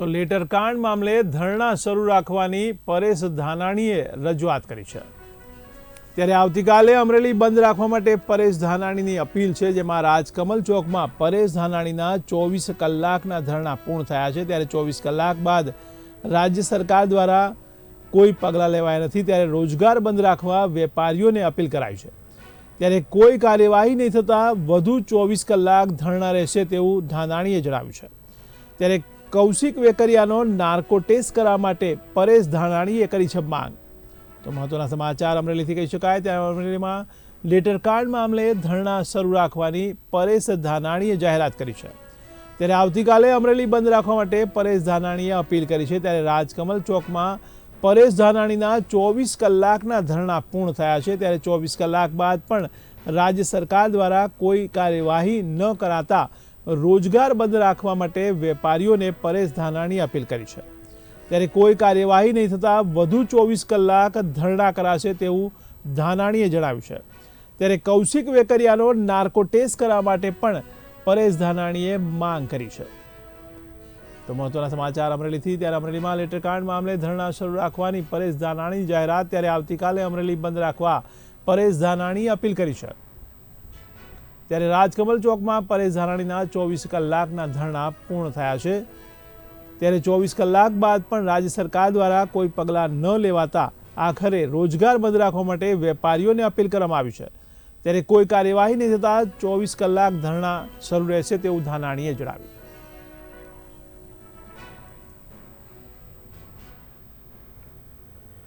તો લેટર કાંડ મામલે ધરણા શરૂ રાખવાની પરેશ ધાનાણીએ રજૂઆત કરી છે. ત્યારે આવતીકાલે અમરેલી બંધ રાખવા માટે પરેશ ધાનાણીની અપીલ છે, જેમાં રાજકમલ ચોકમાં પરેશ ધાનાણીના ચોવીસ કલાકના ધરણા પૂર્ણ થયા છે. ત્યારે ચોવીસ કલાક બાદ રાજ્ય સરકાર દ્વારા કોઈ પગલાં લેવાયા નથી. ત્યારે રોજગાર બંધ રાખવા વેપારીઓને અપીલ કરાઈ છે. ત્યારે કોઈ કાર્યવાહી નહીં થતાં વધુ ચોવીસ કલાક ધરણા રહેશે તેવું ધાનાણીએ જણાવ્યું છે. ત્યારે કૌશિક વેકરિયાનો નાર્કો ટેસ્ટ કરવા માટે પરેશ ધાનાણીએ કરી છે માંગ. તો મહત્વના સમાચાર અમરેલીથી કહી શકાય. ત્યાં અમરેલીમાં કાર્ડ મામલે ધરણા શરૂ રાખવાની પરેશ ધાનાણીએ જાહેરાત કરી છે. ત્યારે આવતીકાલે અમરેલી બંધ રાખવા માટે પરેશ ધાનાણીએ અપીલ કરી છે. ત્યારે રાજકમલ ચોકમાં પરેશ ધાનાણીના ચોવીસ કલાકના ધરણા પૂર્ણ થયા છે. ત્યારે ચોવીસ કલાક બાદ પણ રાજ્ય સરકાર દ્વારા કોઈ કાર્યવાહી ન કરાતા રોજગાર બંધ રાખવા માટે વેપારીઓને પરેશ ધાનાણી અપીલ કરી છે. ત્યારે કોઈ કાર્યવાહી નહીં થતાં વધુ ચોવીસ કલાક ધરણા કરાશે તેવું ધાનાણીએ જણાવ્યું છે. ત્યારે કૌશિક વેકરિયાનો નાર્કો ટેસ્ટ કરવા માટે પણ પરેશ ધાનાણીએ માંગ કરી છે. તો મહત્વના સમાચાર અમરેલીથી, ત્યારે અમરેલીમાં લેટરકાંડ મામલે ધરણા શરૂ રાખવાની પરેશ ધાનાણી જાહેરાત, ત્યારે આવતીકાલે અમરેલી બંધ રાખવા પરેશ ધાનાણીએ અપીલ કરી છે. ત્યારે રાજકમલ ચોકમાં પરેશ ધારાણીના ચોવીસ કલાકના ધરણા પૂર્ણ થયા છે. ત્યારે ચોવીસ કલાક બાદ પણ રાજ્ય સરકાર દ્વારા કોઈ પગલાં ન લેવાતા આખરે રોજગાર બંધ રાખવા માટે વેપારીઓને અપીલ કરવામાં આવી છે. ત્યારે કોઈ કાર્યવાહી નહીં થતાં ચોવીસ કલાક ધરણા શરૂ રહેશે તેવું ધાનાણીએ જણાવ્યું.